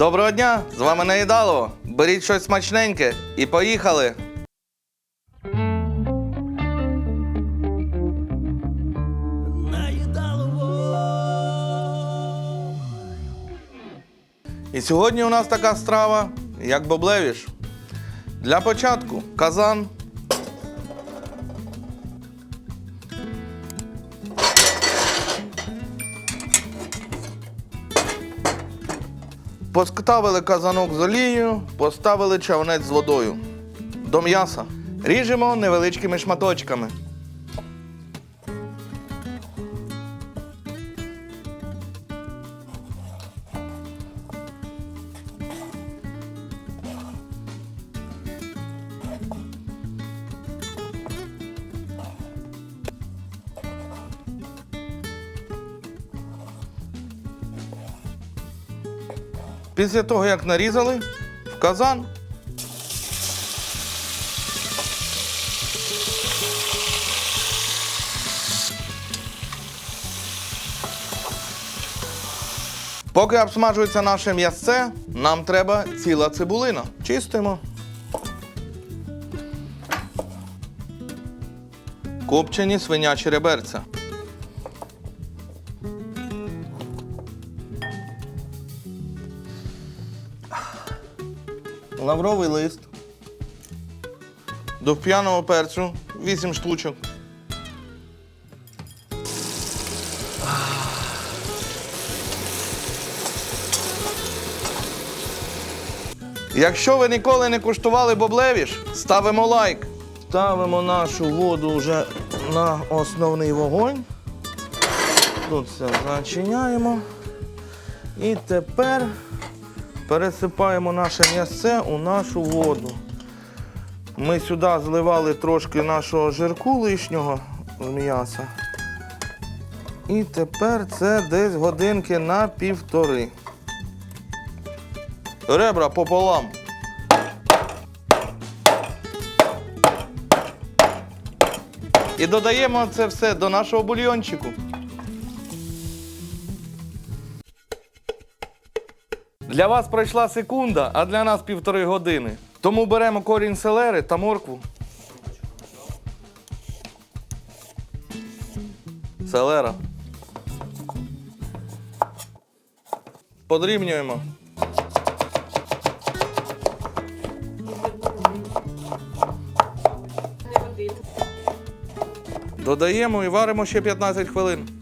Доброго дня! З вами Наїдалово. Беріть щось смачненьке і поїхали! І сьогодні у нас така страва, як боблевіш. Для початку казан. Поставили казанок з олією, поставили чавнець з водою. До м'яса. Ріжемо невеличкими шматочками. Після того, як нарізали, в казан. Поки обсмажується наше м'ясце, нам треба ціла цибулина. Чистимо. Копчені свинячі реберця. Лавровий лист, до п'яного перцю 8 штучок. Якщо ви ніколи не куштували боблевіш, ставимо лайк. Ставимо нашу воду вже на основний вогонь. Тут все зачиняємо. І тепер пересипаємо наше м'ясце у нашу воду. Ми сюди зливали трошки нашого жирку лишнього з м'яса. І тепер це десь годинки на півтори. Ребра пополам. І додаємо це все до нашого бульйончику. Для вас пройшла секунда, а для нас півтори години. Тому беремо корінь селери та моркву. Селера. Подрібнюємо. Додаємо і варимо ще 15 хвилин.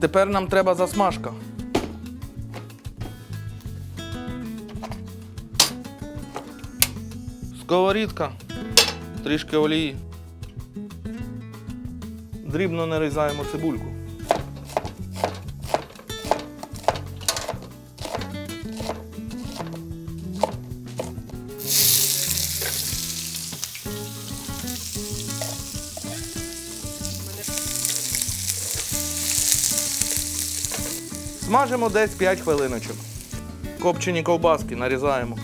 Тепер нам треба засмажка. Сковорідка, трішки олії. Дрібно нарізаємо цибульку. Смажимо десь 5 хвилиночок. Копчені ковбаски нарізаємо.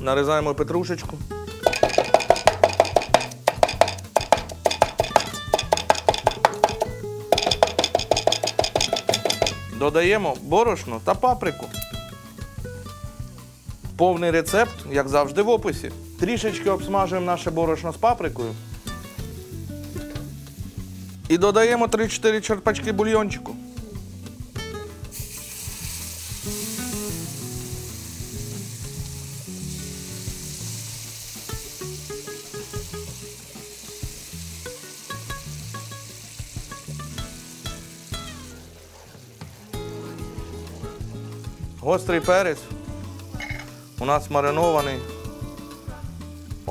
Нарізаємо петрушечку. Додаємо борошно та паприку. Повний рецепт, як завжди, в описі. Трішечки обсмажуємо наше борошно з паприкою. І додаємо 3-4 черпачки бульйончику. Гострий перець. У нас маринований.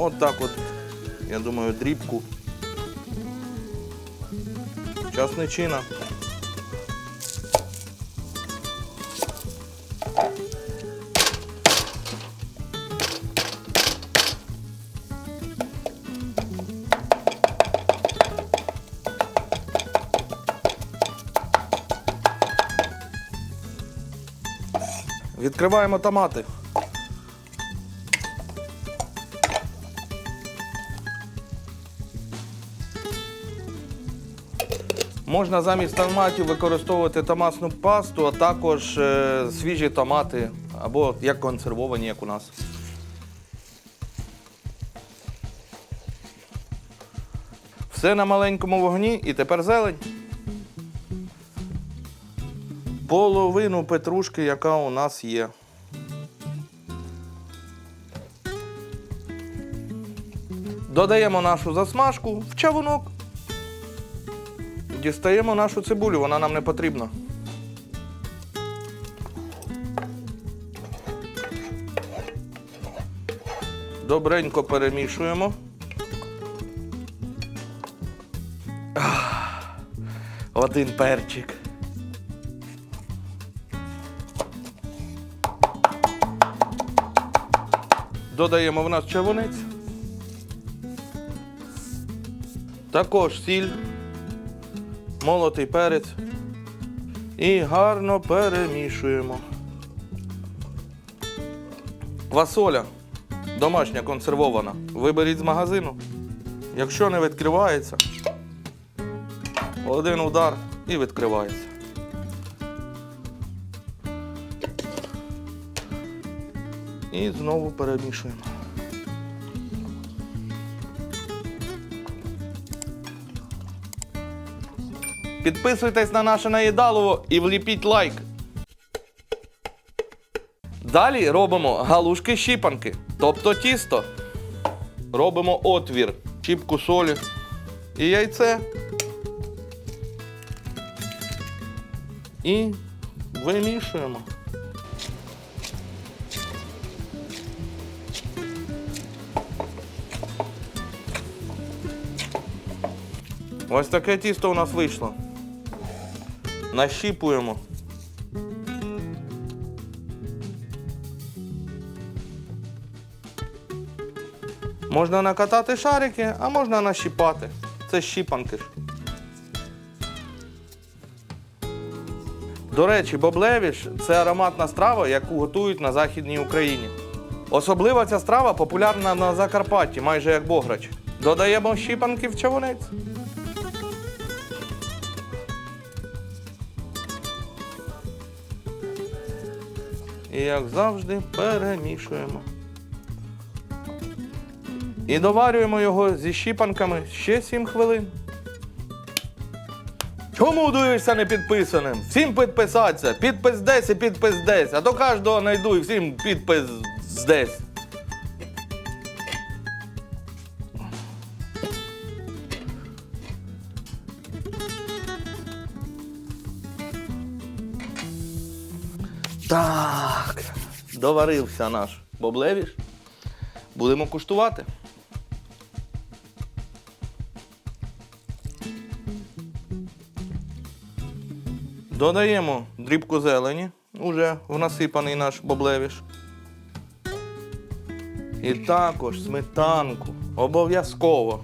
От так от, я думаю, дрібку. Часничина. Відкриваємо томати. Можна замість томатів використовувати томатну пасту, а також е, свіжі томати або як консервовані, як у нас. Все на маленькому вогні і тепер зелень. Половину петрушки, яка у нас є. Додаємо нашу засмажку в чавунок. Дістаємо нашу цибулю, вона нам не потрібна. Добренько перемішуємо. Один перчик. Додаємо в нас чавунець. Також сіль молотий перець і гарно перемішуємо. Квасоля домашня консервована. Виберіть з магазину. Якщо не відкривається, один удар і відкривається. І знову перемішуємо. Підписуйтесь на наше наїдалово і вліпіть лайк. Далі робимо галушки щіпанки, тобто тісто. Робимо отвір, чіпку солі і яйце. І вимішуємо. Ось таке тісто у нас вийшло. Нащіпуємо. Можна накатати шарики, а можна нащіпати. Це щіпанки. До речі, боблевіш це ароматна страва, яку готують на Західній Україні. Особливо ця страва популярна на Закарпатті, майже як бограч. Додаємо щіпанки в чавунець. І як завжди перемішуємо. І доварюємо його зі щіпанками ще 7 хвилин. Чому дивишся не підписаним? Всім підписатися. Підпис десь і підпис десь. А до кожного знайду і всім підпис десь. Так, доварився наш боблевіш. Будемо куштувати. Додаємо дрібку зелені, уже в насипаний наш боблевіш. І також сметанку. Обов'язково.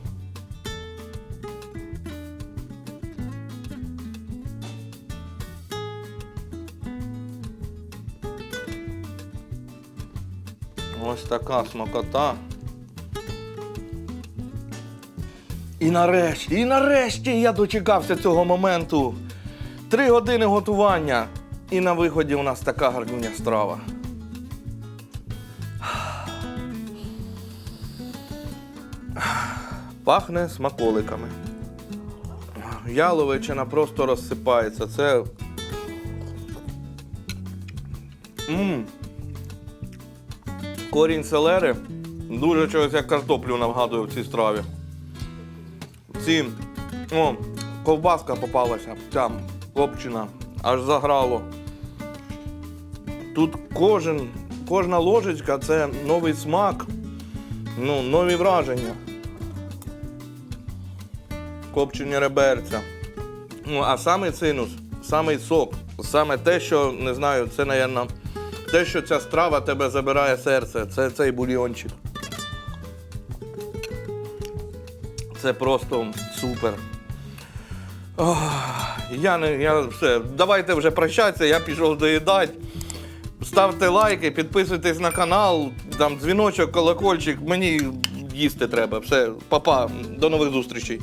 Ось така смакота. І нарешті, і нарешті я дочекався цього моменту. Три години готування. І на виході у нас така гарнюня страва. Пахне смаколиками. Яловичина просто розсипається. Це. Мм. Корінь селери дуже чогось як картоплю нагадує в цій страві. Ці. О, ковбаска попалася, ця копчена, аж заграло. Тут кожен, кожна ложечка це новий смак, ну, нові враження. Копчені реберця. Ну, а саме цинус, саме сок, саме те, що не знаю, це, напевно, те, що ця страва тебе забирає серце, це цей бульйончик. Це просто супер. Ох, я не, я все. Давайте вже прощатися, я пішов доїдати. ставте лайки, підписуйтесь на канал, там дзвіночок, колокольчик. Мені їсти треба. Все, папа, до нових зустрічей.